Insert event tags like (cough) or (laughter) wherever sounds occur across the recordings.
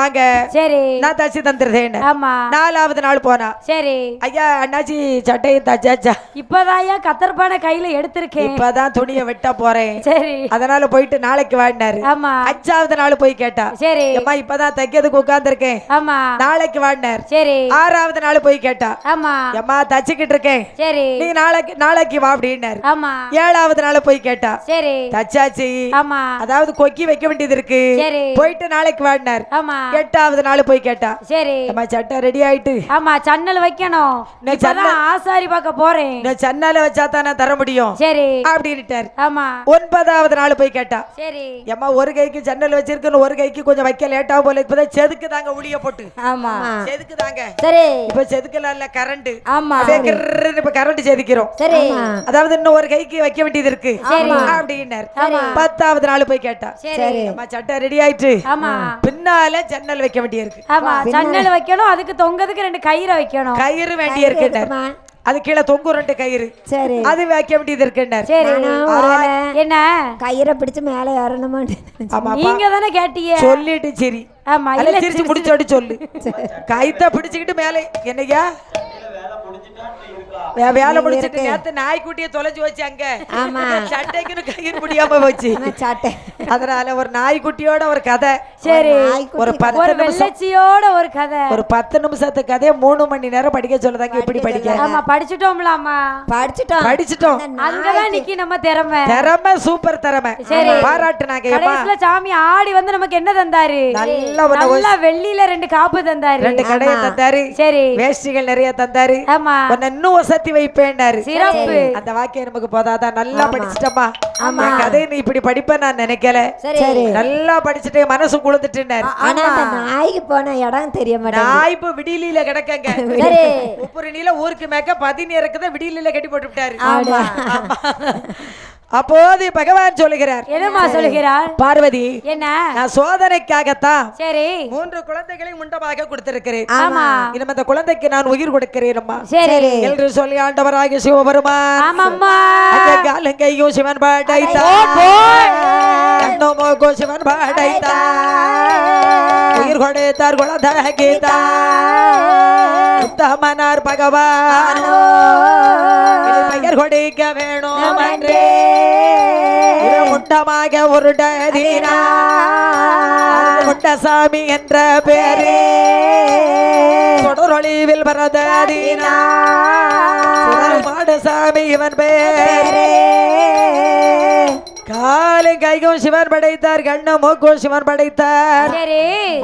வாங்க. சரி. நான் தச்சு தந்துருதேன் ஆமா. நாலாவது நாள் போனா. சரி. ஐயா அண்ணாச்சி சட்டையை தச்சாச்சா? இப்பதான் கத்தர்பான கையில எடுத்திருக்கேன். இப்பதான் துணியை வெட்ட போறேன். சரி. அதனால போயிட்டு நாளைக்கு வாடினாரு. ஆமா. அஞ்சாவது நாள் போய் கேட்டா. சரி. அம்மா இப்பதான் தைக்கிறதுக்கு உட்கார்ந்துருக்கேன். ஆமா. நாளைக்கு வாடினார். சரி. ஆறாவது நாள் போய் கேட்டா. ஆமா. அம்மா தச்சுக்கிட்டு இருக்கேன். சரி. நீ நாளைக்கு நாளைக்கு வா அப்படின்னாரு. ஆமா. ஏழாவது நாள் போய் கேட்டா. சரி. தச்சாச்சு. ஆமா. அதாவது கொக்கி வைக்க வேண்டியது இருக்கு. சரி. போயிட்டு நாளைக்கு வாடினார். ஆமா. எட்டாவது நாள் போய் கேட்டா சரி. சட்டை ரெடி ஆயிட்டு. ஆமா சன்னல் வைக்கணும். நான் ஆசாரி பார்க்க போறேன். நான் சன்னால வச்சா தானே தர முடியும். சரி. அப்படின்னுட்டார். ஆமா. ஒன்பதாவது நாள் போய் கேட்டா சரி. ஏம்மா ஒரு கைக்கு ஜன்னல் வச்சிருக்குன்னு ஒரு கைக்கு கொஞ்சம் வைக்க லேட்டா போல இப்பதான் செதுக்கு தாங்க உளிய போட்டு. ஆமா. செதுக்கு தாங்க. சரி. இப்ப செதுக்கலாம் இல்ல கரண்ட். ஆமா. இப்ப கரண்ட் செதுக்கிறோம். சரி. அதாவது இன்னும் ஒரு கைக்கு வைக்க வேண்டியது இருக்கு. அப்படின்னார். பத்தாவது நாள் போய் கேட்டா சரி. சட்டை ரெடி ஆயிட்டு. ஆமா. பின்னால ஜன்னல் வைக்க வேண்டியிருக்கு. ஆமா சன்னல் வைக்கணும் அதுக்கு தொங்கதுக்கு ரெண்டு கயிறை வைக்கணும். கயிறு வேண்டிய இருக்குன்னார் அது கீழே தொங்கும் ரெண்டு கயிறு. சரி. அது வைக்க வேண்டியது இருக்குன்னார் சரி என்ன? கயிறை பிடிச்சு மேலே ஏறணுமான்னு ஆமா நீங்க தானே கேட்டீங்க. சொல்லிட்டு சரி. ஆமா இல்ல சிரிச்சு முடிச்சோடு சொல்லு. கைத்த பிடிச்சுக்கிட்டு மேலே. என்னய்யா? வே- வேலை முடிச்சிட்டு நேத்து நாய்க்குட்டியை தொலைஞ்சு வச்சு அங்க. ஆமா. (laughs) சட்டைக்குன்னு கயிறு முடியாம போச்சு. சாட்டை. அதனால ஒரு நாய்க்குட்டியோட ஒரு கதை. சரி. ஒரு பத்து நிமிஷம். வெள்ளச்சியோட ஒரு கதை. ஒரு பத்து நிமிஷத்து கதையை மூணு மணி நேரம் படிக்க சொல்லுதாங்க எப்படி படிக்க ஆமா படிச்சுட்டோம்ல அம்மா படிச்சுட்டோம். படிச்சிட்டோம் அங்கதான் நிக்கி நம்ம திறமை. திறமை சூப்பர் திறமை. சரி. பாராட்டுனாங்க ஏம்மா கடைசியில சாமி ஆடி வந்து நமக்கு என்ன தந்தாரு? நல்ல வெள்ளியில ரெண்டு காப்பு தந்தாரு. ரெண்டு கடையை தந்தாரு. சரி. வேஷ்டிகள் நிறைய தந்தாரு. ஆமா. இன்னும் வசதி வைப்பேன்னாரு. சிறப்பு. அந்த வாக்கியம் நமக்கு போதாதான் நல்லா படிச்சிட்டம்மா. என் கதையை நீ இப்படி படிப்ப நான் நினைக்கல. சரி. நல்லா படிச்சுட்டு மனசு குளிர்ந்துட்டுனாரு ஆனா நாய்க்கு போன இடம் தெரிய மாட்டேங்குது. நான் இப்ப விடியலில கிடக்கங்க. (laughs) உப்புரு நீல ஊருக்கு மேக்க பதினி இறக்குத விடியலில கட்டி போட்டு விட்டாரு ஆமா. அப்போது பகவான் சொல்லுகிறார் என்னம்மா சொல்லுகிறார் பார்வதி என்ன? நான் சோதனைக்காகத்தான் சரி. மூன்று குழந்தைகளை முண்டமாக கொடுத்திருக்கிறேன். ஆமா. இனிமே அந்த குழந்தைக்கு நான் உயிர் கொடுக்கிறேன் அம்மா. சரி. என்று சொல்லி ஆண்டவராகிய சிவபெருமான் ஆமாம்மா. அந்த காலங்கையும் சிவன் படைத்தான் மூக்கும் சிவன் படைத்தான் உயிர் கொடுத்தார் குழந்தை உத்தமனார் பகவான். இது பெயர் கொடுக்க வேணும் என்றே முண்டமாக உருடதீனா முண்டசாமி என்ற பேரே. தொடரொளிவில் பரததீனா மாடசாமி இவன் பேரே. காலை கைகும் சிவன் படைத்தார் கண்ணும் மூக்கும் சிவன் படைத்தார்.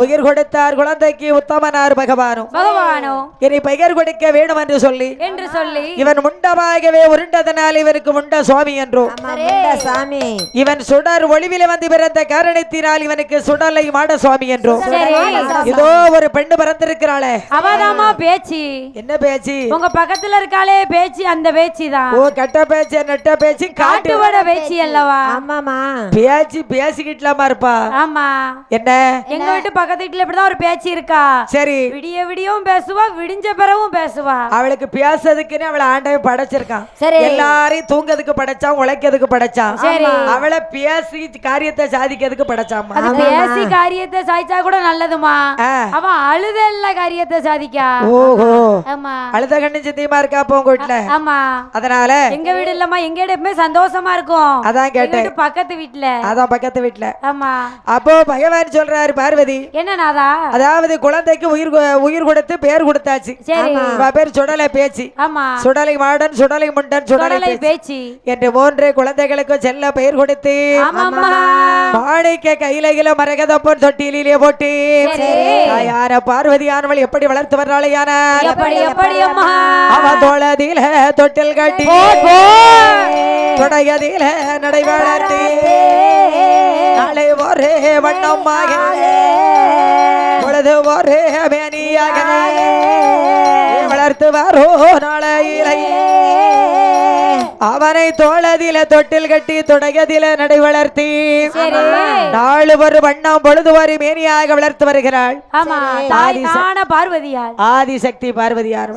உயிர் கொடுத்தார் குழந்தைக்கு உத்தமனார் பகவானும் பகவானோ. இனி பெயர் கொடுக்க வேணும் என்று சொல்லி. என்று சொல்லி. இவன் முண்டமாகவே உருண்டதனால் இவனுக்கு முண்ட சுவாமி என்றோ. ஆமா, முண்டா சாமி இவன் சுடர் ஒளிவில வந்து பிறந்த காரணத்தினால் இவனுக்கு சுடலை மாட சுவாமி என்றோ. சரி. இதோ ஒரு பெண்ணு பிறந்திருக்கிறாளே. அவதாமா பேச்சு. என்ன பேச்சு? உங்க பக்கத்துல இருக்காளே பேச்சு அந்த பேச்சு தான் ஓ கட்ட பேச்சு நெட்ட பேச்சு காட்டு காட்டுவட பேச்சு அல்லவா? ஆமாமா பேச்சு பேசிக்கிட்டலாமா இருப்பா? ஆமா. என்ன? எங்க வீட்டு பக்கத்து வீட்டுல இப்படிதான் ஒரு பேச்சு இருக்கா? சரி. விடிய விடியவும் பேசுவா விடிஞ்ச பிறகும் பேசுவா? அவளுக்கு பேசுறதுக்குன்னு அவளை ஆண்டவன் படைச்சிருக்கான் சரி. எல்லாரையும் தூங்கதுக்கு படைச்சான் உழைக்கிறதுக்கு படைச்சான் சரி. அவளை பேசி காரியத்தை சாதிக்கிறதுக்கு படைச்சாமா அது பேசி காரியத்தை சாய்ச்சா கூட நல்லதுமா. அவன் அழுதல்ல காரியத்தை சாதிக்கா. ஓஹோ. ஆமா. அழுத கண்ணு சித்தியமா இருக்கா அப்போ உங்க வீட்டுல? ஆமா. அதனால? எங்க வீடு இல்லம்மா எங்க வீடு எப்பவுமே சந்தோஷமா இருக்கும். அதான் கேட்டேன். வீட்டு பக்கத்து வீட்டுல அதான் பக்கத்து வீட்டுல ஆமா. அப்போ பகவான் சொல்றாரு பார்வதி என்ன நாதா? அதாவது குழந்தைக்கு உயிர் உயிர் கொடுத்து பேர் கொடுத்தாச்சு. பேர் சுடலை பேச்சு. ஆமா. சுடலை மாடன் சுடலை முண்டன் சுடலை பேச்சு. என்று மூன்று குழந்தைகளுக்கு செல்ல பெயர் கொடுத்து மாணிக்க கையில மரகதப்பன் தொட்டிலே போட்டு யார பார்வதி ஆனவள் எப்படி வளர்த்து வர்றாள் யானா எப்படி எப்படி அம்மா? அவன் தோளதில தொட்டில் கட்டி தொடையதில நடை வளர்த்தி நாளை ஒரே வண்ணமாக பொழுது ஒரே மேனியாக. வளர்த்து வரோ நாளையிலை. அவனை தோளதில தொட்டில் கட்டி தொடையதில நடை வளர்த்தி. நாலு ஒரு வண்ணம் பொழுது ஒரு மேனியாக வளர்த்து வருகிறாள். பார்வதியால் ஆதிசக்தி பார்வதியார்.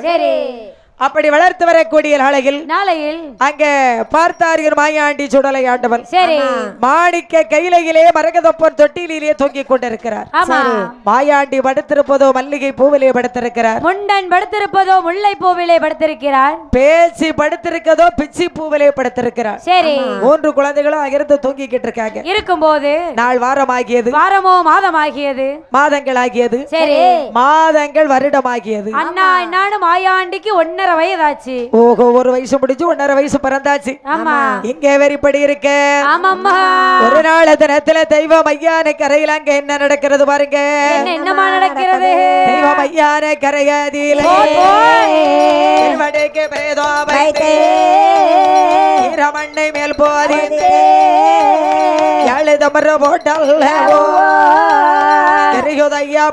அப்படி வளர்த்து வரக்கூடிய நாளையில் நாளையில் அங்க பார்த்தார்கள் மாயாண்டி சுடலை ஆண்டவன். சரி. மாணிக்க கையிலையிலே மரகதப்பன் தொட்டிலே தொங்கிக் கொண்டிருக்கிறார். மாயாண்டி படுத்திருப்பதோ மல்லிகை பூவிலே படுத்திருக்கிறார். முண்டன் படுத்திருப்பதோ முல்லை பூவிலே படுத்திருக்கிறார். பேச்சு படுத்திருக்கதோ பிச்சி பூவிலே படுத்திருக்கிறார். சரி. மூன்று குழந்தைகளும் அங்கிருந்து தூங்கிக்கிட்டு இருக்காங்க. இருக்கும்போது நாள் வாரமாகியது. வாரமோ மாதமாகியது. மாதங்கள் ஆகியது சரி. மாதங்கள் வருடமாகியது. அண்ணா என்னான்னு மாயாண்டிக்கு ஒன்னரை வயதாச்சு. ஓஹோ ஒரு வயசு முடிஞ்சு ஒன்னரை வயசு பிறந்தாச்சு. ஆமா. இங்கே வெறிப்படி இருக்க? ஆமாம்மா. ஒரு நாள் தினத்துல தெய்வம் ஐயான கரையில அங்க என்ன நடக்கிறது பாருங்க? என்ன என்னமா நடக்கிறது? தெய்வம் ஐயான கரையதில திருவடிக்கு பிரேதம் வைத்து. ஈரமண்ணை மேல் போதி. எழுதமர போட்டல்ல. தெரியுதையா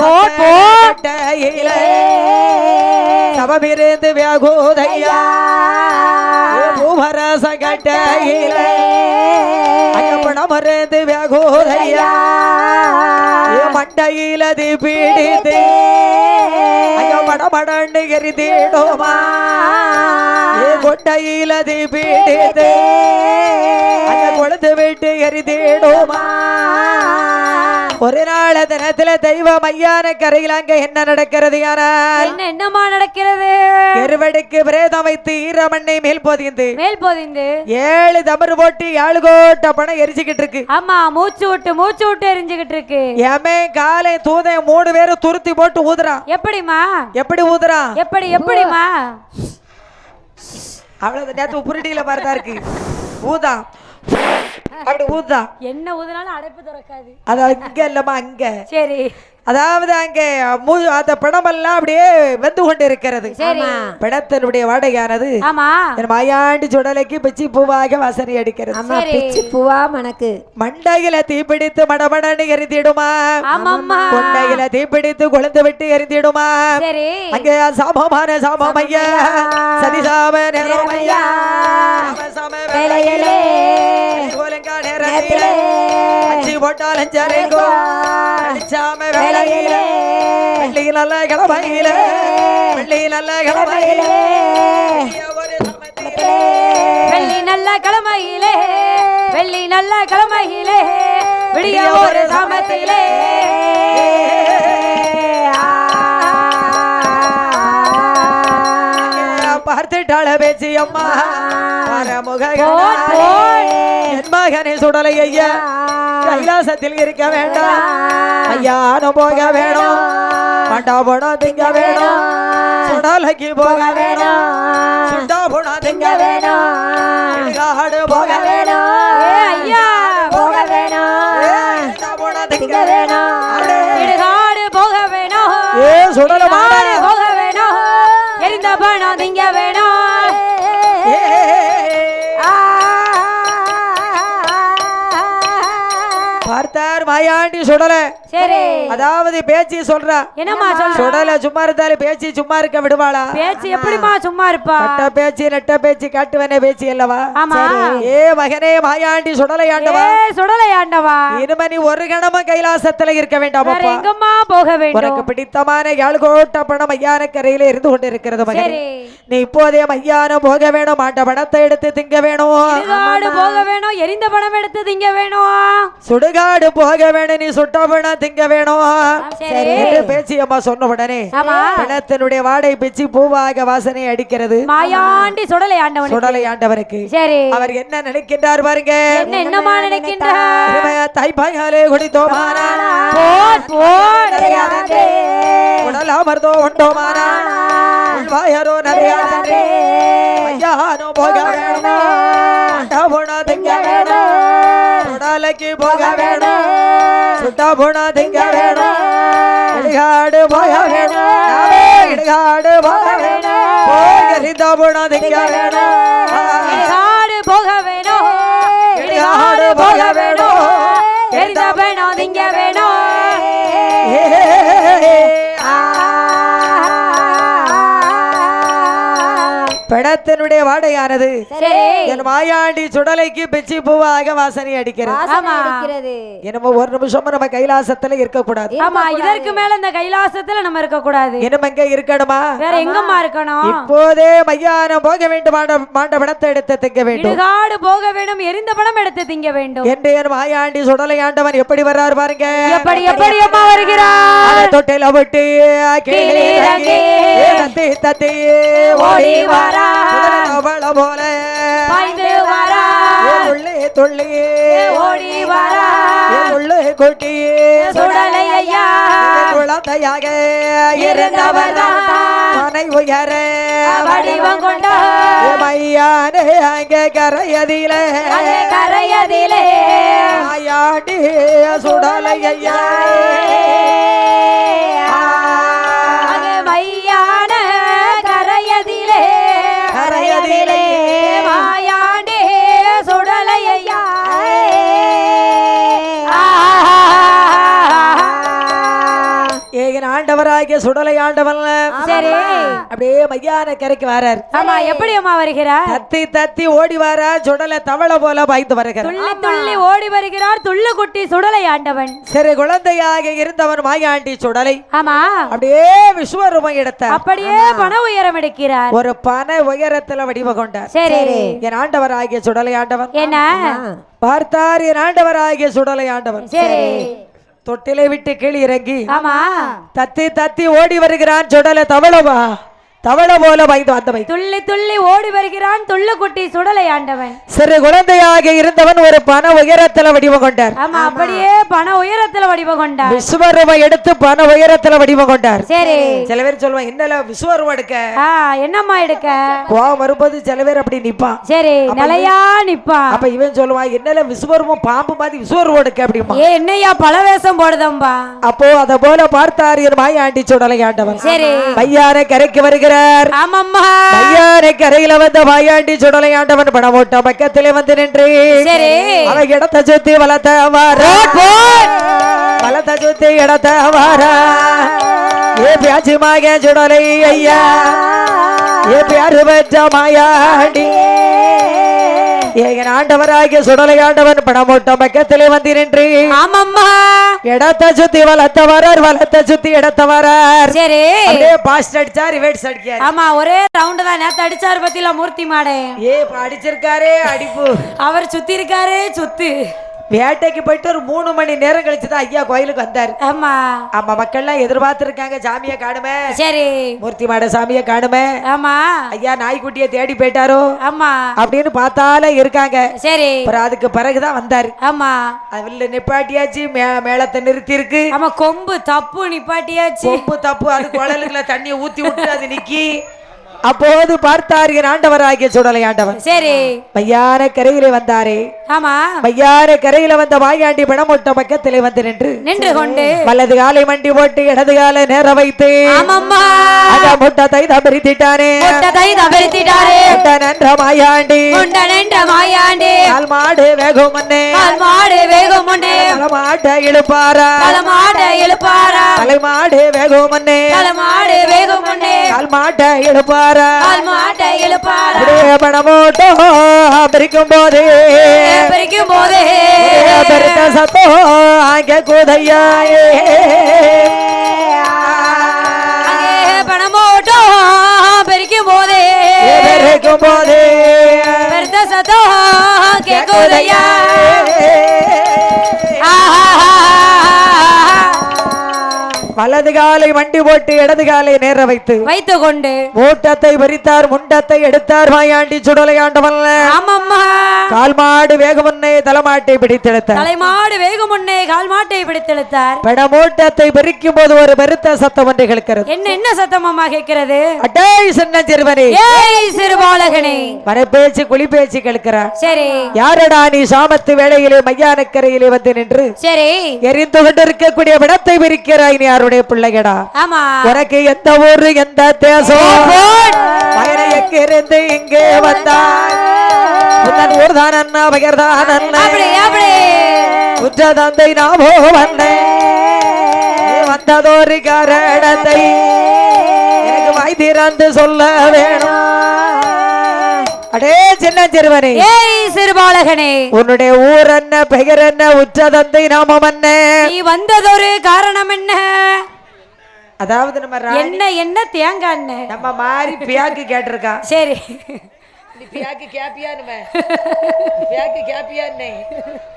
படமாதோதா சபமிருந்து வியாகோதையா. பூமரச கட்டையில. பணமருந்து வியாகோதையா. மண்டையில தி பீடித்து ஐயோ. படமடன்னு எரிதிடுமா கொட்டையில தி பீடித்து அங்க கொழுந்து விட்டு எரிதிடுமா ஒரு நாள் தினத்துல தெய்வம் ஐயான கரையில் அங்க என்ன நடக்கிறது ஆனால் என்ன என்னமா நடக்கிறது? எருவடிக்கு பிரேதம் வைத்து ஈரமண்ணை மேல் போதிந்து. மேல் போதிந்து. ஏழு தமறு போட்டு ஏழு கோட்ட பணம் எரிச்சுக்கிட்டு இருக்கு. ஆமா மூச்சு விட்டு மூச்சு விட்டு எரிஞ்சுகிட்டு இருக்கு. எமே காலை தூதை மூணு பேரும் துருத்தி போட்டு ஊதுறான் எப்படிமா எப்படி ஊதுறான் எப்படி எப்படிமா அவ்வளவு நேத்து புரட்டியில பார்த்தா இருக்கு. ஊதான் அப்படி ஊதான் என்ன ஊதுனாலும் அடைப்பு திறக்காது. அது இங்க இல்லம்மா அங்க. சரி. அதாவது அங்கே மூ அந்த பிணமெல்லாம் அப்படியே வெந்து கொண்டு இருக்கிறது பிணத்தினுடைய வாடகையானது மாயாண்டி சுடலைக்கு பிச்சி பூவாக வாசனை அடிக்கிறது. பிச்சு பூவா மணக்கு? மண்டையில தீப்பிடித்து மடமடன்னு எரிந்திடுமா? ஆமாம்மா. கொண்டையில தீப்பிடித்து கொழுந்து விட்டு எரிந்திடுமா? சரி. அங்கே சாமமான சாமம் ஐயா சதிசாம நேரம் ஐயா சாம சாம வேலையிலே. கோலங்கா நேரத்திலே. அச்சி போட்டால் அஞ்சாலேங்கோ அடிச்சாம வேலையிலே வெள்ளி நல்ல கிழமையிலே வெள்ளி நல்ல கிழமையிலே வெள்ளி நல்ல கிழமையிலே வெள்ளி நல்ல கிழமையிலே விடிய ஒரு சாமத்திலே பார்த்துட்டாள பேச்சு அம்மா மகனை சுடலை ஐயா. கைலாசத்தில் இருக்க வேண்டாம். ஐயானும் போக வேணும். மண்டா போனா திங்க வேணும். சுடலைக்கு போக வேணும். சுண்டா போனா திங்க வேணும். இடுகாடு போக வேணும். ஐயா. மாயாண்டி சுடல. சரி. அதாவது பேச்சு சொல்றா. என்னம்மா சொல்ற? சுடல சும்மா இருந்தாலும் பேச்சு சும்மா இருக்க விடுவாளா? பேச்சு எப்படிமா சும்மா இருப்பா? கட்ட பேச்சு நெட்ட பேச்சு காட்டுவன பேச்சு அல்லவா? ஆமா. ஏ மகனே மாயாண்டி சுடலை ஆண்டவா. சுடலை ஆண்டவா. இனிமே நீ ஒரு கணமும் கைலாசத்துல இருக்க வேற வேண்டாமப்பா எங்கம்மா போக உனக்கு வேண்டும் பிடித்தமான யாழ்கோட்ட பணம் ஐயான கரையில இருந்து கொண்டு இருக்கிறது மகனே நீ இப்போதே மையானம் போக வேணும் ஆண்ட பணத்தை எடுத்து திங்க வேணும். போக வேணும் எரிந்த பணம் எடுத்து திங்க வேணும். சுடுகாடு போக வேணும் நீ சுட்ட பணம் திங்க வேணும். சரி. என்று பேச்சு அம்மா சொன்ன உடனே பிணத்தினுடைய வாடை பிச்சு பூவாக வாசனை அடிக்கிறது. மாயாண்டி சுடலை ஆண்டவன் சுடலை ஆண்டவருக்கு. சரி. அவர் என்ன நினைக்கின்றார் பாருங்க. என்ன என்னமா நினைக்கின்றார்? தாய்ப்பாயாலே குடித்தோமானா போர் போர். அமர்ந்தோ உண்டோமானா போக வேணும் போக வேணும் ஆ. பிணத்தினுடைய வாடையானது. சரி. என் மாயாண்டி சுடலைக்கு பிச்சி பூவாக வாசனை அடிக்கிறது. என்னமோ ஒரு நிமிஷமும் நம்ம கைலாசத்துல இருக்கக்கூடாது. ஆமா இதற்கு மேல இந்த கைலாசத்துல நம்ம இருக்க கூடாது இனம் எங்க இருக்கணுமா? வேற எங்கம்மா இருக்கணும்? இப்போதே மையானம் போக வேண்டும். மாண்ட படத்தை எடுத்து திங்க வேண்டும். இடுகாடு போக வேண்டும் எரிந்த படம் எடுத்து திங்க வேண்டும். என்று என் மாயாண்டி சுடலை ஆண்டவன் எப்படி வர்றாரு பாருங்க. எப்படி எப்படி அம்மா வருகிறார்? தொட்டில விட்டு தத்தி ஓடி வரா. அவள போல. பாய்ந்து வரா. துள்ளி துள்ளி ஓடி வரா. துள்ளி கொட்டி. சுடலை ஐயா. குழந்தையாக இருந்தவர்தான். மனை உயர. வடிவம் கொண்ட மையானே அங்கே கரையதில. கரையதிலே. மாயாண்டி சுடலை ஐயா. சுடலை ஆண்டவன் சரி. அப்படியே மையான கரைக்கு வரார். ஆமா எப்படி அம்மா வருகிறார்? தத்தி தத்தி ஓடி வர சுடலை தவளை போல பாய்ந்து வருகிறார். துள்ளி துள்ளி ஓடி வருகிறார். துள்ளு குட்டி சுடலை ஆண்டவன் சரி குழந்தையாக இருந்தவன் மாயாண்டி சுடலை. ஆமா. அப்படியே விஸ்வரூபம் எடுத்தார். அப்படியே பண உயரம் எடுக்கிறார். ஒரு பனை உயரத்துல வடிவம் கொண்டார். சரி. என் ஆண்டவராகிய சுடலை ஆண்டவன் என்ன? பார்த்தார் என் ஆண்டவராகிய சுடலை ஆண்டவன் சரி. தொட்டிலை விட்டு கீழே இறங்கி ஆமா. தத்தி தத்தி ஓடி வருகிறான் சுடலை தவளவா? தவளை போல பாய்ந்து வந்தவை. துள்ளி துள்ளி ஓடி வருகிறான் துள்ளு குட்டி சுடலை ஆண்டவன். சிறு குழந்தையாக இருந்தவன் ஒரு பண உயரத்துல வடிவம் கொண்டார். ஆமா அப்படியே பண உயரத்துல வடிவம் கொண்டார். விஸ்வரூபம் எடுத்து பண உயரத்துல வடிவம் கொண்டார். சரி. சில பேர் சொல்லுவாங்க என்னல விஸ்வரூபம் எடுக்க? ஆ என்னம்மா எடுக்க? கோவம் வரும்போது சில பேர் அப்படி நிப்பான். சரி நிலையா நிப்பா அப்ப இவன் சொல்லுவான் என்னல விஸ்வரூபம் பாம்பு மாதிரி விஸ்வரூபம் எடுக்க? அப்படிமா ஏ என்னையா பல வேஷம் போடுதம்பா. அப்போ அத போல பார்த்தார் என் மாய் ஆண்டி சுடலை ஆண்டவன். சரி. பையானை கரைக்கு வருகிறார் ஆமாம்மா. பையானை கரையில வந்த மாயாண்டி சுடலை ஆண்டவன் பணமோட்ட பக்கத்திலே வந்து நின்று. அவ இடத்த சுத்தி வளர்த்த வாரா வளர்த்த சுத்தி இடத்த வாரா ஏ பியாச்சி மாக சுடலை ஐயா. ஏ பியாரு பெற்ற மாயாண்டி. ஏகன் ஆண்டவராகிய சுடலை ஆண்டவன் பணமோட்ட பக்கத்திலே வந்து நின்று. ஆமாம்மா. இடத்த சுத்தி வளர்த்த வரார் வளர்த்த சுத்தி இடத்த வரார் சரி. அப்படியே பாஸ்ட் அடிச்சா ரிவேட்ஸ் அடிக்காரு ஆமா ஒரே ரவுண்ட் தான். நேத்து அடிச்சாரு பத்தில மூர்த்தி மாடே. ஏ அடிச்சிருக்காரே அடிப்பு. அவர் சுத்தி இருக்காரு சுத்து. வேட்டைக்கு போயிட்டு ஒரு மூணு மணி நேரம் கழிச்சு தான் ஐயா கோயிலுக்கு வந்தாரு. ஆமா. ஆமா மக்கள்லாம் எதிர்பார்த்திருக்காங்க சாமியை காணுமே. சரி. மூர்த்தி மாட சாமியை காணுமே. ஆமா. ஐயா நாய்க்குட்டியை தேடி போயிட்டாரோ? ஆமா. அப்படின்னு பார்த்தாலே இருக்காங்க. சரி. அப்புறம் அதுக்கு பிறகுதான் வந்தாரு. ஆமா. அதுல நிப்பாட்டியாச்சு மேளத்தை நிறுத்தி இருக்கு ஆமா கொம்பு தப்பு நிப்பாட்டியாச்சு. கொம்பு தப்பு அது குழலுக்குள்ள தண்ணியை ஊத்தி விட்டு அது நிக்கி. அப்போது பார்த்தார் என் ஆண்டவராகிய சுடலை ஆண்டவன் சரி. மையான கரையிலே வந்தாரே. ஆமா. மையான கரையில வந்த வாயாண்டி பணமொட்ட பக்கத்திலே வந்து நின்று. நின்று கொண்டு. வலது காலை மண்டி போட்டு இடது காலை நேர வைத்து. ஆமாம்மா. அந்த முட்டத்தை தபரித்திட்டானே முட்டத்தை தவிர்த்திட்டாரே முட்டை நன்ற மாயாண்டி முண்டனென்ற மாயாண்டி கால் மாடு வேகும் முன்னே. கால் மாடு வேகம் முன்னே. மாட்டை இழுப்பாரா மாட்டை இழுப்பாரா தலை மாடு வேகும் முன்னே. தல மாடு வேகம் முன்னே. கால் மாட்டை இழுப்பாரா கால் மாட்டை இழுப்பாரா பணமோட்டோ பிரிக்கும் போது பறிக்கும் போதே பெருத்த சத்தோ அங்கே அங்கே பணமோட்டோ போதே பெருக்கும் போது பெருத்த வலது காலை மண்டி போட்டு இடது காலை நேர வைத்து. வைத்து கொண்டு மூட்டத்தை பறித்தார் முண்டத்தை எடுத்தார் மாயாண்டி சுடலை ஆண்டவன் ஆமாம்மா. கால் மாடு வேகமுன்னே தலைமாட்டை பிடித்தெடுத்தார் தலைமாடு வேகம் முன்னே கால் மாட்டை பிடித்தெழுத்தார். பட மூட்டத்தை பறிக்கும் போது ஒரு பெருத்த சத்தம் ஒன்று கேட்கிறது. என்ன என்ன சத்தம் அம்மா கேட்கிறது? அட்டே சின்ன சிறுவனே. ஏய் சிறுபாலகனே. மன பேச்சு குழி பேச்சு கேட்கிறார். சரி. யாரடா நீ சாமத்து வேளையிலே மையானக்கரையிலே வந்து நின்று? சரி. எரிந்து கொண்டிருக்கக்கூடிய விடத்தை பிரிக்கிறாய் நீ யாருடைய பிள்ளைகடா ஆமா. உனக்கு எந்த ஊரு எந்த தேசம்? எங்கிருந்து இங்கே வந்தாய் உந்தன் ஊர்தான் அண்ணா பகர்தான் அண்ணா அப்படி அப்படி உற்ற தந்தை நாமோ வந்தேன் வந்ததொரு காரணத்தை எனக்கு வாய் திறந்து சொல்ல வேணும். சிறுவனே. ஏய் சிறுபாலகனே. உன்னுடைய ஊர் என்ன பெயர் என்ன உற்ற தந்தை நாமம் என்ன? நீ வந்ததொரு காரணம் என்ன? அதாவது நம்ம என்ன என்ன தேங்காய் நம்ம மாறி பியாக்கு கேட்டிருக்கா. சரி.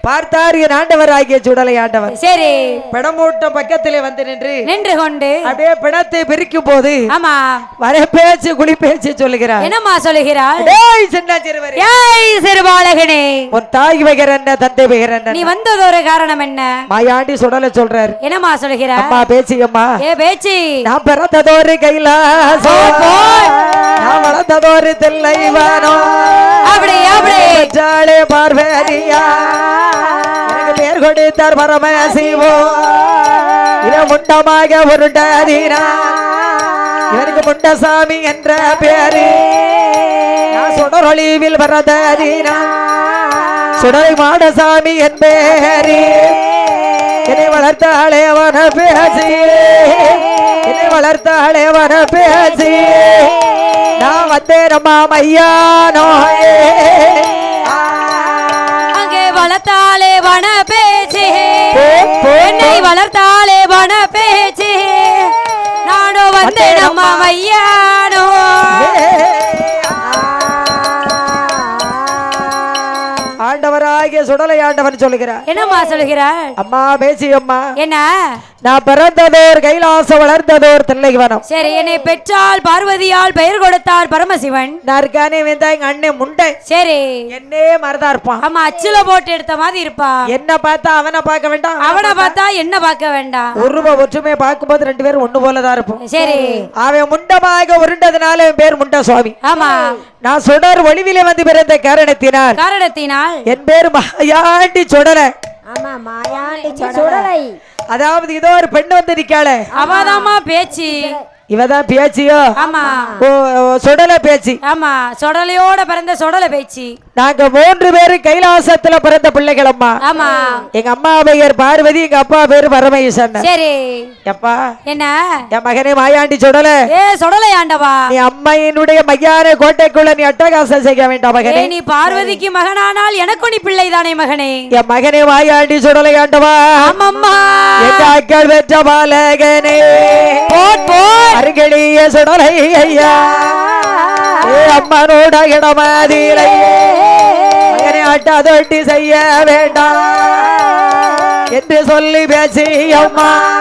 பார்த்தார் என் ஆண்டவர் ஆகிய சுடலை ஆண்டவர். சரி. பிணமூட்டம் பக்கத்திலே வந்து நின்று நின்று கொண்டு அப்படியே பிணத்தை பிரிக்கும் போது ஆமா. வர பேச்சு குழி பேச்சு சொல்லுகிறார். என்னம்மா சொல்லுகிறாள் டேய் சின்ன சிறுவரே. ஏய் சிறுபாலகனே. உன் தாய் என்ன தந்தை என்ன? நீ வந்ததொரு காரணம் என்ன? மாயாண்டி சுடலை சொல்றாரு. என்னம்மா சொல்லுகிறாள் அம்மா பேச்சு அம்மா. ஏ பேச்சி. நான் பிறந்ததோரு கைலாசம். நான் வளர்ந்ததோரு தில்லைவானோ. பெற்றாளே பார்வதியா எனக்கு பேர் கொடுத்தார் பரமசிவோ இத முண்டமாக உருண்டதீனா இவனுக்கு முண்டசாமி என்ற பேரு நான் சுடரொளிவில் வரதீனா சுடலை மாடசாமி என் பேரு என்னை வளர்த்தாளே வன பேசி என்னை வளர்த்தாளே வன பேசி நான் வந்தேன் அம்மா அங்கே வளத்தாலே வன சுடலை ஆண்டவன் சொல்லுகிறார். என்னம்மா சொல்லுகிறாள் அம்மா பேசி அம்மா என்ன? நான் பிறந்ததோர் கைலாசம் வளர்ந்ததோர் தில்லைவனம். சரி என்னை பெற்றால் பார்வதியால் பெயர் கொடுத்தார் பரமசிவன். இருக்கானே வந்தா எங்க அண்ணன் முண்டை. சரி. என்னே மறதா இருப்பான் ஆமா அச்சுல போட்டு எடுத்த மாதிரி இருப்பா. என்ன பார்த்தா அவனை பார்க்க வேண்டாம் அவனை பார்த்தா என்ன பார்க்க வேண்டாம். உருவ ஒற்றுமை பார்க்கும்போது ரெண்டு பேரும் ஒண்ணு போலதான் இருப்போம். சரி. அவன் முண்டமாக உருண்டதுனால என் பேர் முண்ட சுவாமி ஆமா. நான் சுடர் ஒளிவிலே வந்து பிறந்த காரணத்தினால் காரணத்தினால் என் பேர் மாயாண்டி சுடல. ஆமா மாயாண்டி சுடலை. அதாவது இதோ ஒரு பெண் வந்து நிக்காளே. அவதாமா பேச்சு. இவதான் பேச்சியோ? ஆமா. சுடல பேச்சு. ஆமா சொடலையோட பிறந்த சொடலை பேச்சு. நாங்க மூன்று பேரு கைலாசத்துல பிறந்த பிள்ளைகள் அம்மா ஆமா. எங்க அம்மா பெயர் பார்வதி எங்க அப்பா பேரு பரமேசன் சரி. எப்பா? என்ன? என் மகனே மாயாண்டி சுடல. ஏ சொடலை ஆண்டவா. நீ அம்மையினுடைய மையான கோட்டைக்குள்ள நீ அட்டகாசம் செய்ய வேண்டாம் மகனே. நீ பார்வதிக்கு மகனானால் எனக்கும் நீ பிள்ளைதானே மகனே. என் மகனே மாயாண்டி சுடலை ஆண்டவா. ஆமாம்மா. எங்க அக்கள் பெற்ற பாலகனே. Boat boat. அருகிலிய சுடலை ஐயா. அம்மனோட இடமாதிரை. மகனை செய்ய வேண்டாம். என்று சொல்லி பேசி அம்மா.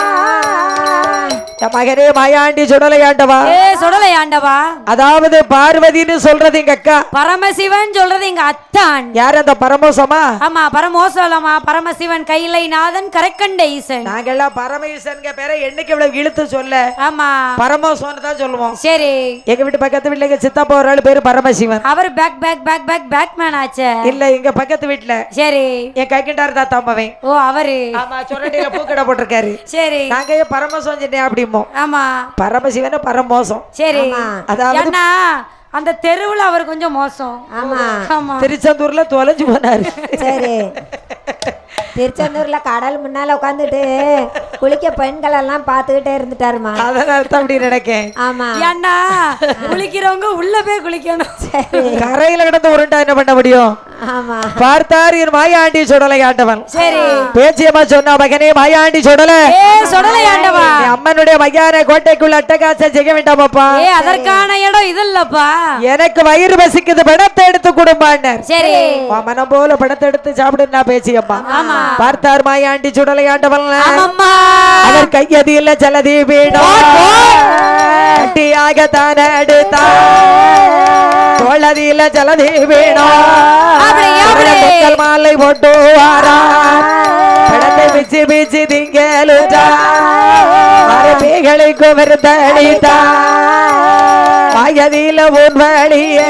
என் மகனே மாயாண்டி சுடலை ஆண்டவா ஏ சொடலை ஆண்டவா அதாவது பார்வதின்னு சொல்றது எங்க அக்கா. பரமசிவன் சொல்றது எங்க அத்தான். யார் அந்த பரமோசமா? ஆமா பரமோசலமா பரமசிவன் கைலை நாதன் கரைக்கண்ட ஈசன். நாங்கெல்லாம் பரமேசன்க பேரை என்னைக்கு இவ்வளவு இழுத்து சொல்ல? ஆமா. பரமோசம்னு தான் சொல்லுவோம். சரி. எங்க வீட்டு பக்கத்து வீட்டுல எங்க சித்தப்பா ஒரு ஆளு பேரு பரமசிவன். அவர் back back back back back man ஆச்சே. இல்ல எங்க பக்கத்து வீட்டுல சரி. என் கைக்கிட்டாரு தாத்தாம்பவன் ஓ அவரு. ஆமா சொரண்டியில பூக்கடை போட்டிருக்காரு. சரி. நாங்க பரமசம் சொன்னேன் அப்படிமோ ஆமா. பரமசிவன பரமோசம் சரி. அதாவது அந்த தெருவுல அவர் கொஞ்சம் மோசம். ஆமா. ஆமா. திருச்செந்தூர்ல தொலைஞ்சு போனாரு. சரி. திருச்செந்தூர்ல கடல் முன்னால உட்காந்துட்டு குளிக்க பெண்கள் எல்லாம் பார்த்துக்கிட்டே இருந்துட்டாருமா. அதனால தான் அப்படி நினைக்கேன். ஆமா. ஏன்னா குளிக்கிறவங்க உள்ள போய் குளிக்கணும். கரையில கிடந்து உருண்டா என்ன பண்ண முடியும்? பார்த்தார் என் மாயாண்டி சுடலை ஆண்டவன். சரி. பேச்சியம்மா சொன்னா மகனே மாயாண்டி சுடல. சொடலை ஆண்டவா. நீ அம்மனுடைய மையான கோட்டைக்குள்ள அட்டகாசம் செய்ய வேண்டாமாப்பா. அதற்கான இடம் இது இல்லப்பா எனக்கு வயிறு பசிக்குது பணத்தை எடுத்து கொடுப்பான்னார் சரி. மனம் போல பணத்தை எடுத்து சாப்பிடு நான் பேசியம்மா ஆமா. பார்த்தார் மாயாண்டி சுடலை ஆண்டவன். அவர் கையதியில் ஜலதி வீடும் கட்டியாக தான் ஜலதி வீணும் அப்படி, அப்படி. மக்கள் மாலை போட்டு வாரா. படத்தை பிச்சு பிச்சு திங்கலுட்டா பேய்களுக்கு விருத்தளித்தா மாயதியில உன் வழியே.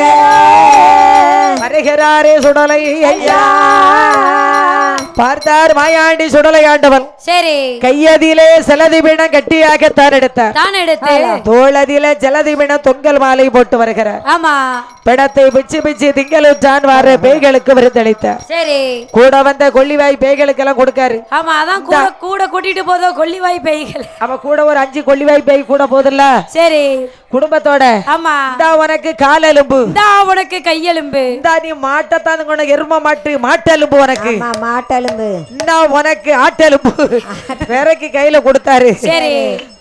வருகிறாரே சுடலை ஐயா. பார்த்தார் மாயாண்டி சுடலை ஆண்டவன். சரி. கையதிலே செலதிபிணம் கட்டியாகத்தான் எடுத்தார். தான் எடுத்து. தோளதிலே ஜலதிபிணம் தொங்கல் மாலை போட்டு வருகிறார். ஆமா. பிணத்தை பிச்சு பிச்சு திங்களுச்சான் வார பேய்களுக்கு விருந்தளித்தார். சரி. கூட வந்த கொள்ளிவாய் பேய்களுக்கு எல்லாம் கொடுக்காரு. ஆமா அதான் கூட கூட கூட்டிட்டு போதோ கொல்லிவாய் பேய்கள். அவ கூட ஒரு அஞ்சு கொள்ளிவாய் பேய் கூட போதில்ல? சரி. குடும்பத்தோட. ஆமா. இந்தா உனக்கு காலெலும்பு. இந்தா உனக்கு கையெலும்பு. இந்தா நீ மாட்டத்தான் எரும மாட்டு மாட்டெலும்பு உனக்கு. ஆமா மாட்டெலும்பு. இந்தா உனக்கு ஆட்டெலும்பு. விறகு கையில கொடுத்தாரு. சரி.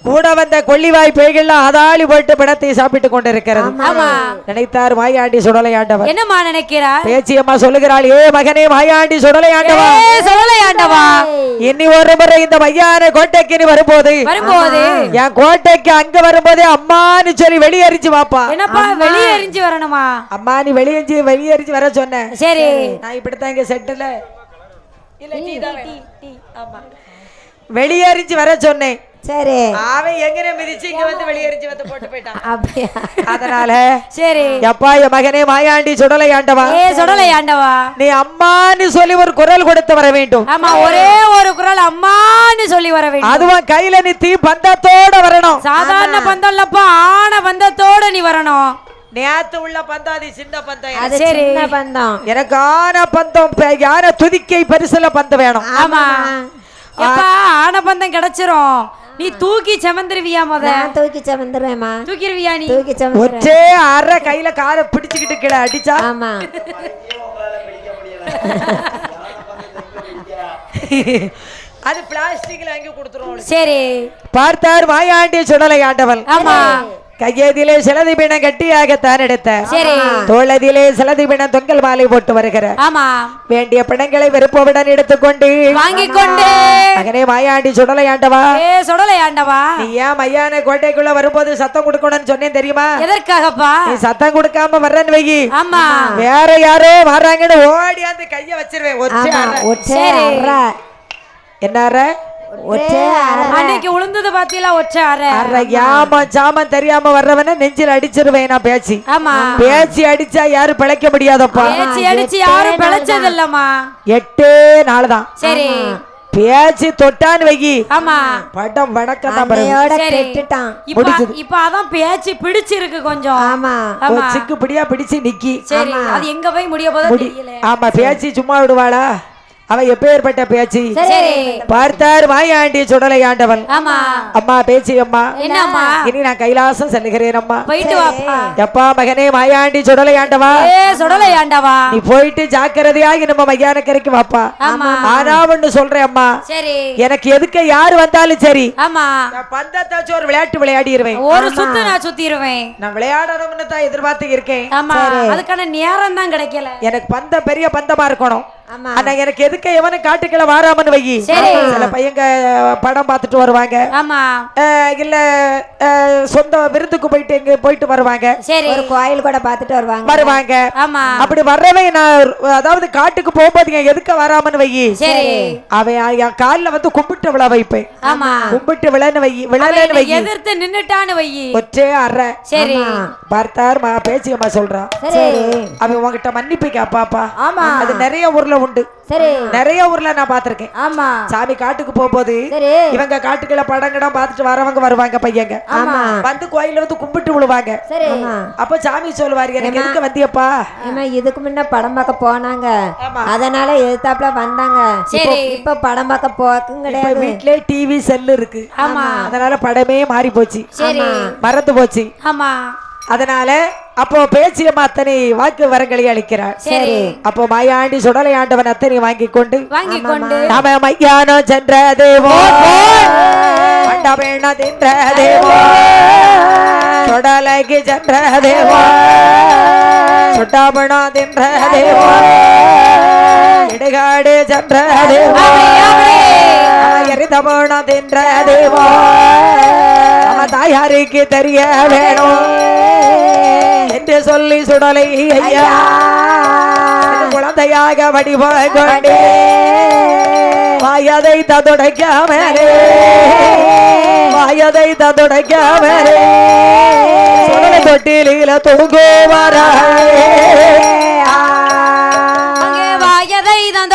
கூட வந்த கொள்ளிவாய் பேய்கள்லாம் அதாளி போட்டு பிணத்தை சாப்பிட்டு கொண்டிருக்கிறது. ஆமா. நினைத்தார் மாயாண்டி சுடலை ஆண்டவர். என்னம்மா நினைக்கிறா பேச்சியம்மா சொல்லுகிறாள் ஏ மகனே மாயாண்டி சுடலை ஆண்டவா. ஏ சொல்லலை ஆண்டவா. இனி ஒரு முறை இந்த மையான கோட்டைக்கு நீ வரும்போது வரும்போது. என் கோட்டைக்கு அங்க வரும்போதே அம்மான்னு சொல்லி வெளியேறிச்சு வாப்பா. என்னப்பா வெளியே எரிஞ்சு வரணுமா? அம்மா நீ வெளியேறிச்சு வெளியேறிச்சு வர சொன்னேன் சரி. நான் இப்படித்தான் இங்க செட்டுல இல்ல டீ. ஆமா. வெளியேறிச்சு வர சொன்னேன். சரி. அவன் எங்கன மிதிச்சு இங்க வந்து வெளியேறிச்சு வந்து போட்டு போயிட்டான். அப்படியா? அதனால சரி. எப்பா என் மகனே மாயாண்டி சுடலை ஆண்டவா? ஏ சொல்லலை ஆண்டவா? நீ அம்மான்னு சொல்லி ஒரு குரல் கொடுத்து வர வேண்டும். ஆமா ஒரே ஒரு குரல் அம்மான்னு சொல்லி வர வேண்டும். அதுவும் கையில நீ தீ பந்தத்தோட வரணும். சாதாரண பந்தம் இல்லப்பா ஆன பந்தத்தோட நீ வரணும். நேத்து உள்ள பந்தம் அது சின்ன பந்தம். அது சரி. சின்ன பந்தம். எனக்கு ஆன பந்தம் யானை துதிக்கை பரிசுல பந்தம் வேணும். ஆமா. ஆன பந்தம் கிடைச்சிரும். நீ தூக்கி செமந்துருவியா முத? நான் தூக்கி சமந்துருவேம்மா தூக்கிருவியா நீ? தூக்கி சமந்துருவேன் ஒற்றே அரை கையில காரை பிடிச்சுக்கிட்டு கீழே அடிச்சா? ஆமா. அது பிளாஸ்டிக்ல வாங்கி கொடுத்துருவோம் சரி. பார்த்தார் மாயாண்டி சுடலை ஆண்டவன். ஆமா. கையதிலே சிலதி பிணம் கட்டியாகத்தான் எடுத்த. தோளதிலே சிலதி பிணம் தொங்கல் மாலை போட்டு வருகிற. ஆமா. வேண்டிய பிணங்களை விருப்பவுடன் எடுத்துக்கொண்டு. வாங்கிக் கொண்டு மகனே மாயாண்டி சுடலை ஆண்டவா. சொல்லலை ஆண்டவா. நீ ஏன் மையான கோட்டைக்குள்ள வரும்போது சத்தம் கொடுக்கணும்னு சொன்னேன் தெரியுமா? எதற்காகப்பா? நீ சத்தம் கொடுக்காம வர்றன்னு வைகி ஆமா. வேற யாரோ வர்றாங்கன்னு ஓடி அந்த கைய வச்சிருவேன். என்ன அன்னைக்கு உளுந்தது பாத்தீங்களா? ஒற்ற அரை அறை. யாம ஜாமம் தெரியாம வர்றவன நெஞ்சில் அடிச்சிருவேன் நான் பேச்சு? ஆமா. பேச்சு அடிச்சா யாரும் பிழைக்க முடியாதப்பா. பேச்சு அடிச்சு யாரும் பிழைச்சது இல்லம்மா எட்டே நாள் தான் சரி பேச்சு தொட்டான்னு வைகி ஆமா. படம் வணக்கம் தான் இப்ப இப்ப அதான் பேச்சு பிடிச்சிருக்கு கொஞ்சம். ஆமா. சிக்கு பிடியா பிடிச்சு நிக்கி. சரி. அது எங்க போய் முடிய போதோ ஆமா பேச்சு சும்மா விடுவாளா? அவ எப்பேற்பட்ட பேச்சு? சரி. பார்த்தார் மாயாண்டி சுடலை ஆண்டவன் ஆமா. அம்மா பேச்சு அம்மா. என்னம்மா? இனி நான் கைலாசம் செல்லுகிறேன் அம்மா. போயிட்டு வாப்பா. எப்பா மகனே மாயாண்டி சுடலை ஆண்டவா ஏ சுடலை ஆண்டவா நீ போயிட்டு ஜாக்கிரதையாகி நம்ம மையானக்கரைக்கு வாப்பா. ஆமா. ஆனா ஒண்ணு சொல்றேன் அம்மா. சரி. எனக்கு எதுக்கு யாரு வந்தாலும் சரி. ஆமா. நான் பந்தத்தாச்சும் ஒரு விளையாட்டு விளையாடிடுவேன் ஒரு சுத்து நான் சுத்திடுவேன் நான் விளையாடணும்னு தான் எதிர்பார்த்து இருக்கேன். ஆமா. அதுக்கான நேரம் தான் கிடைக்கல. எனக்கு பந்தம் பெரிய பந்தமா இருக்கணும். ஆமா. ஆனா எனக்கு எதுக்கு எவனும் காட்டுக்குள்ள வாராமன்னு வை. சில பையங்க படம் பார்த்துட்டு வருவாங்க. ஆமா. இல்ல சொந்த விருந்துக்கு போயிட்டு எங்க போயிட்டு வருவாங்க. சரி. ஒரு கோயில் கூட பார்த்துட்டு வருவாங்க. வருவாங்க. ஆமா. அப்படி வர்றவன் நான் அதாவது காட்டுக்கு போகும்போது எதுக்க வராமன்னு வை சரி. அவன் கால்ல வந்து கும்பிட்டு விழ வைப்பேன். ஆமா. கும்பிட்டு விழன்னு வை விழலன்னு வை எதிர்த்து நின்னுட்டான்னு வை ஒற்றே அற. சரி. பார்த்தார் மா பேச்சியம்மா சொல்றான் சரி. அவன் உங்ககிட்ட மன்னிப்பு கேப்பாப்பா. ஆமா. அது நிறைய ஊர்ல உண்டு. சரி. நிறைய ஊர்ல நான் பாத்திருக்கேன் ஆமா. சாமி காட்டுக்கு போகும்போது இவங்க காட்டுக்குள்ள படங்கடம் பார்த்துட்டு வரவங்க வருவாங்க பையங்க. ஆமா. வந்து கோயில்ல வந்து கும்பிட்டு விழுவாங்க. சரி. அப்ப சாமி சொல்லுவாரு எனக்கு எதுக்கு வந்தியப்பா? ஏம்மா இதுக்கு முன்ன படம் பார்க்க போனாங்க. அதனால எதிர்த்தாப்புல வந்தாங்க. சரி. இப்போ- இப்ப படம் பார்க்க போக்கும் இப்ப கிடையாது. வீட்லயே டிவி செல்லு இருக்கு. ஆமா. அதனால படமே மாறி போச்சு சரி மறந்து போச்சு. ஆமா. அதனால அப்போ பேச்சியம்மா அத்தனை வாக்கு வரங்களை அளிக்கிறார். சரி. அப்போ மாயாண்டி சுடலை ஆண்டவன் அத்தனை வாங்கி கொண்டு வாங்கி கொண்டு நாம மையானோ சென்ற தேவோ. மண்டபேண தின்ற தேவோ. சுடலைக்கு சென்ற தேவோ. சுட்டாபணோ தின்ற தேவோ. இடுகாடு சென்ற தேவோ. எரிதபோணோ தின்ற தேவோ. நம்ம தாயாருக்கு தெரிய வேணும். என்று சொல்லி சுடலை ஐயா. குழந்தையாக வடிவாய் கொண்டே. வாயதை ததுடைக்காமலே வாயதை ததுடைக்காமலே சுடலை தொட்டில தொடுங்கோவாரே அங்கே வாயதை தான்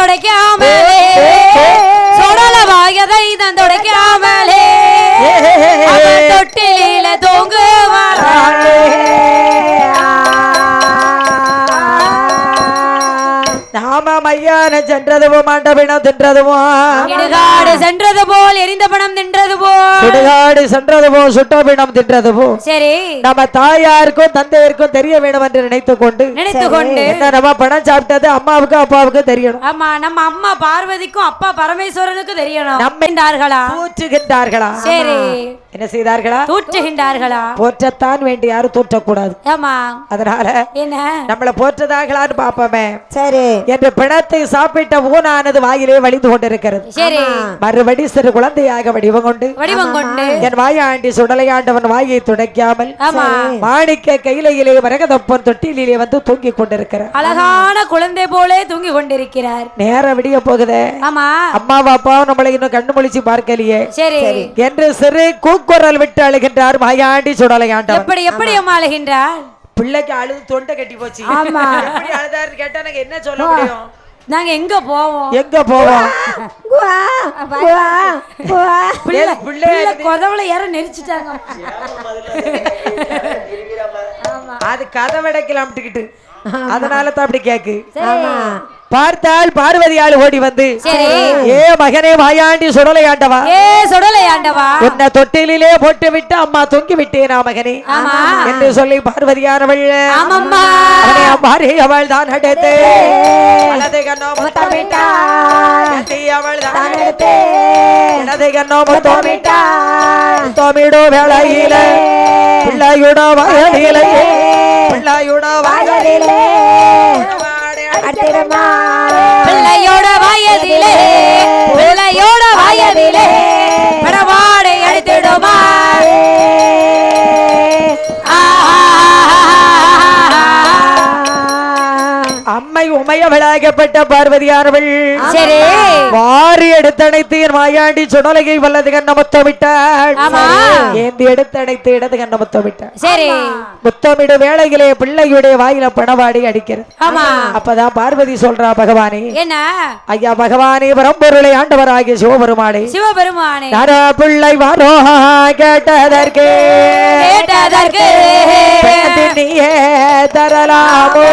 தொட்டில தூங்குவார் ஆமாம் ஐயான சென்றதுவோ மண்டபினம் தின்றதுவோ இடுகாடு சென்றது போல் எரிந்த பணம் தின்றது போல் சுடுகாடு சென்றதுவோ சுட்டபினம் தின்றதுவோ சரி. நம்ம தாயாருக்கும் தந்தையருக்கும் தெரிய வேண்டும் என்று நினைத்து கொண்டு நினைத்து கொண்டு நம்ம பணம் சாப்பிட்டது அம்மாவுக்கும் அப்பாவுக்கும் தெரியணும். ஆமா நம்ம அம்மா பார்வதிக்கும் அப்பா பரமேஸ்வரனுக்கும் தெரியணும். நம்பினார்களா தூற்றுகின்றார்களா? சரி. என்ன செய்தார்களா? தூற்றுகின்றார்களா? போற்றத்தான் வேண்டி யாரும் தூற்றக்கூடாது. ஆமா. அதனால என்ன? நம்மள போற்றதாகலான்னு பாப்போமே சரி. என்று பிணத்தை சாப்பிட்ட ஊனானது வாயிலே வழிந்து கொண்டிருக்கிறது. மறுபடி சிறு குழந்தையாக வடிவம் கொண்டு. என் வாயாண்டி சுடலையாண்டவன் வாயை துடைக்காமல் மாணிக்க கையிலையிலே வரகதப்பன் தொட்டிலே வந்து தூங்கிக் கொண்டிருக்கிறார். அழகான குழந்தை போலே தூங்கி கொண்டிருக்கிறார். நேரம் விடிய போகுதே. ஆமா. அம்மாவும் அப்பாவும் நம்மளை இன்னும் கண்ணு முழிச்சு பார்க்கலையே. சரி. என்று சிறு கூக்குரல் விட்டு அழுகின்றார் மாயாண்டி சுடலையாண்டவன் எப்படி எப்படி அம்மா அழுகின்றார்? பிள்ளைக்கு அழுது தொண்டை கட்டி போச்சு. ஆமா. எப்படி அழுதாரு கேட்டா எனக்கு என்ன சொல்ல முடியும்? நாங்க எங்க போவோம்? எங்க போவோம்? கொதவுல யாரோ நெரிச்சிட்டாங்க. அது கதவடைக்கலாம்ட்டுக்கிட்டு. அதனால தான் அப்படி கேக்கு. ஆமா. பார்த்தால் பார்வதி ஆள் ஓடி வந்து ஏ மகனே வாயாண்டி சுடலையாண்டவா ஏ சுடலை ஆண்டவா. உன்னை தொட்டிலே போட்டு விட்டு அம்மா தொங்கி விட்டேனா மகனே. என்று சொல்லி பார்வதியானவள் அவள் தான் அடுத்து வலது கண்ணோ முத்தமிட்டா அவள் தான் அடுத்து இடது கண்ணோ முத்தமிட்டா முத்தமிடோ வேளையில. பிள்ளையுடோ வயதிலே பிள்ளையுடோ வயதிலே அட்டிடமா பிள்ளையோட வயதிலே பிள்ளையோட வயதிலே பரவா அம்மை உமைய விளாகப்பட்ட பார்வதியானவள் சரி. வாரி எடுத்தணைத்து என் மாயாண்டி சுடலையை வல்லது கண்ண முத்தமிட்டாள். ஏந்தி எடுத்தணைத்து இடது கண்ண முத்தமிட்டாள் சரி முத்தமிடு வேளையிலே பிள்ளையுடைய வாயில பணவாடி அடிக்கிறது. ஆமா. அப்பதான் பார்வதி சொல்றா பகவானே. என்ன? ஐயா பகவானே பரம்பொருளை ஆண்டவராகிய சிவபெருமானே. சிவபெருமானே. நர பிள்ளை வாரோ? கேட்டதற்கு. கேட்டதற்கு. நீயே தரலாமோ?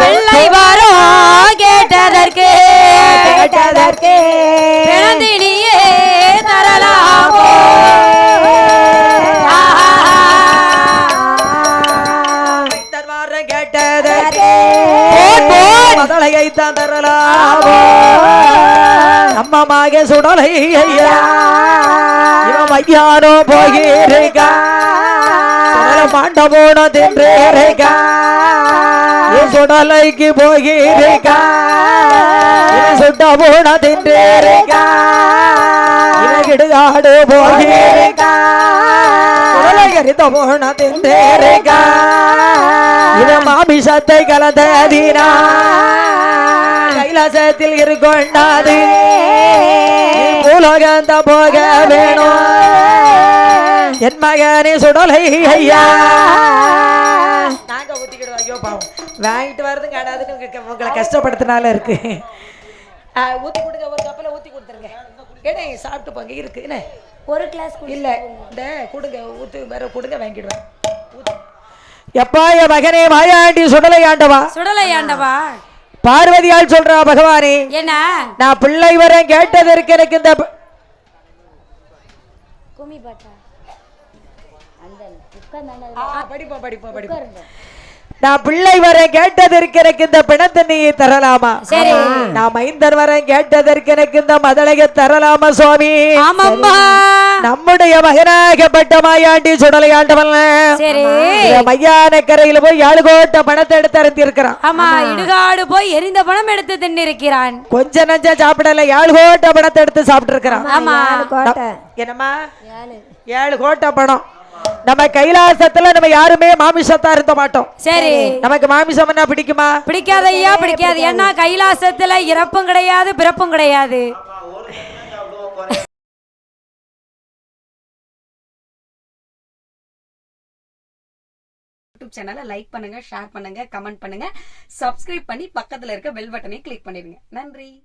பிள்ளை வரோ கேட்டதற்கு கேட்டதற்கு. பிறந்தினியே தரலாமோ? தர்வாரம் கேட்டதற்கு முதலையை தான் தரலாமோ? அம்மமாக சுடலை ஐயா இவன் மையானோ போகிறேக்கா மாண்ட போன தின்றேரேக்கா சுடலைக்கு போகிறேக்கா சுட்ட போன தின்றேரேக்கா இடுகாடு போகிறேக்கா சுடலை போன தின்றேரேக்கா இவன் மாமிசத்தை கைலாசத்தில் இருக்கொண்டாது உலகந்த போக வேணும். என் மகனே சுடலை ஐயா நாங்க ஊத்திக்கிடுவோம் ஐயோ பாவம். வாங்கிட்டு வரது காடாதுன்னு உங்க- உங்களை கஷ்டப்படுத்தினால இருக்கு. ஊத்தி கொடுங்க ஒரு கப்பில் ஊத்தி கொடுத்துருங்க. ஏனே சாப்பிட்டு போங்க இருக்கு. என்ன? ஒரு கிளாஸ் இல்ல இந்த கொடுங்க ஊத்து வேற கொடுங்க வாங்கிடுவேன் ஊத்து. எப்பா என் மகனே மாயாண்டி சுடலை ஆண்டவா? சுடலை ஆண்டவா? பார்வதியால் சொல்றா பகவானே. என்ன? நான் பிள்ளை வர கேட்டதற்கு எனக்கு இந்த கும்மி பாட்டா? நான் பிள்ளை வர கேட்டதற்கு எனக்கு இந்த பிணத்தண்ணியை தரலாமா? சரி. நான் மைந்தர் வர கேட்டதற்கு எனக்கு இந்த மதளைய தரலாமா சுவாமி? ஆமாம்மா. நம்முடைய மகனாகப்பட்ட மாயாண்டி சுடலை ஆண்டவன். சரி. மையான கரையில போய் ஏழு கோட்டை பணத்தை எடுத்து அறுத்தி இருக்கிறான் ஆமா. இடுகாடு போய் எரிந்த பணம் எடுத்து தின்னிருக்கிறான். கொஞ்ச நஞ்சம் சாப்பிடல ஏழு கோட்டை பணத்தை எடுத்து சாப்பிட்டு இருக்கிறான் ஆமா. என்னம்மா? ஏழு. கோட்டை பணம். நம்ம கைலாசத்துல நம்ம யாருமே மாமிசத்தா இருந்த மாட்டோம். சரி. நமக்கு மாமிசம் என்ன பிடிக்குமா? பிடிக்காத ஐயா பிடிக்காது. ஏன்னா கைலாசத்துல இறப்பும் கிடையாது பிறப்பும் கிடையாது. யூடியூப் சேனலை லைக் பண்ணுங்க ஷேர் பண்ணுங்க கமெண்ட் பண்ணுங்க. சப்ஸ்கிரைப் பண்ணி பக்கத்துல இருக்க பெல் பட்டனை கிளிக் பண்ணிருங்க நன்றி.